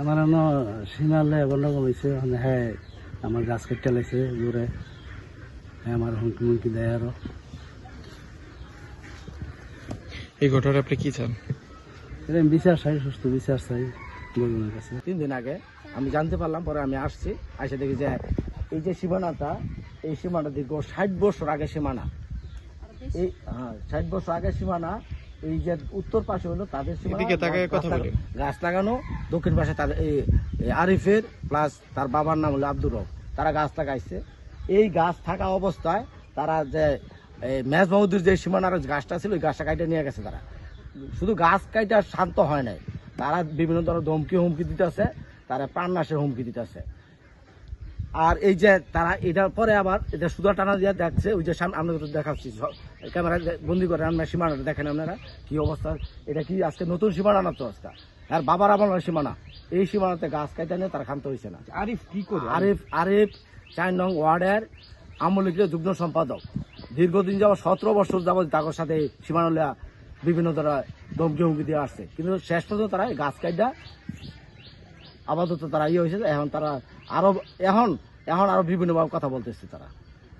আমার এন সীমালে গন্ডগোল হয়েছে মানে হ্যাঁ আমার গাছ কেটে লাইছে জোরে। হ্যাঁ আমার হুমকি মুমকি দেয় আরও। এই ঘটনায় আপনি কি চান? এরকম বিচার চাই সুস্থ বিচার চাই গরিবের কাছে। তিন দিন আগে আমি জানতে পারলাম পরে আমি আসছি এসে দেখি যে এই যে সীমানাটা এই সীমানা দীর্ঘ ষাট বছর আগে সীমানা। এই হ্যাঁ ষাট বছর আগে সীমানা এই যে উত্তর পাশে হলো তাদের গাছ লাগানো দক্ষিণ পাশে তাদের এই আরিফের প্লাস তার বাবার নাম হলো আব্দুর রব। তারা গাছ লাগাইছে। এই গাছ থাকা অবস্থায় তারা যে মেজ মাহুদুর যে সীমানার গাছটা ছিল ওই গাছটা কাইটে নিয়ে গেছে তারা। শুধু গাছ কাইটা শান্ত হয় নাই। তারা বিভিন্ন ধরনের ধমকি হুমকি দিতেছে। তারা প্রাণনাশের হুমকি দিতেছে। আর এই যে তারা এটার পরে আবার এটা সুদা টানা দিয়ে দেখছে ওই যে সামনে আমরা দেখাচ্ছি ক্যামেরা বন্দি করে আমরা সীমানাটা দেখেন আপনারা কি অবস্থা এটা কি আজকে নতুন সীমানা না তো আজকে? আর বাবার আমার সীমানা এই সীমানাতে গাছ কাটা নিয়ে তারা ক্ষান্ত হয়েছে না। আরিফ কি করে? আরিফ আরিফ চার নং ওয়ার্ডের আমলিকের যুগ্ম সম্পাদক। দীর্ঘদিন যাবত সতেরো বছর যাবত তাদের সাথে সীমানা বিভিন্ন তারা ধমকি হুমকি দিয়ে আসছে। কিন্তু শেষ পর্যন্ত তারা গাছ কাটা আপাতত তারা ইয়ে হয়েছে এখন তারা আরও এখন এখন আরও বিভিন্নভাবে কথা বলতেছে তারা।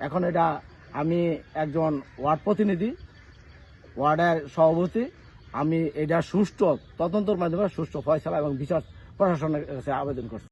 এখন এটা আমি একজন ওয়ার্ড প্রতিনিধি, ওয়ার্ডের সভাপতি, আমি এটা সুষ্ঠু তদন্তর মাধ্যমে সুষ্ঠু ফয়সলা এবং বিচার প্রশাসনের কাছে আবেদন করছি।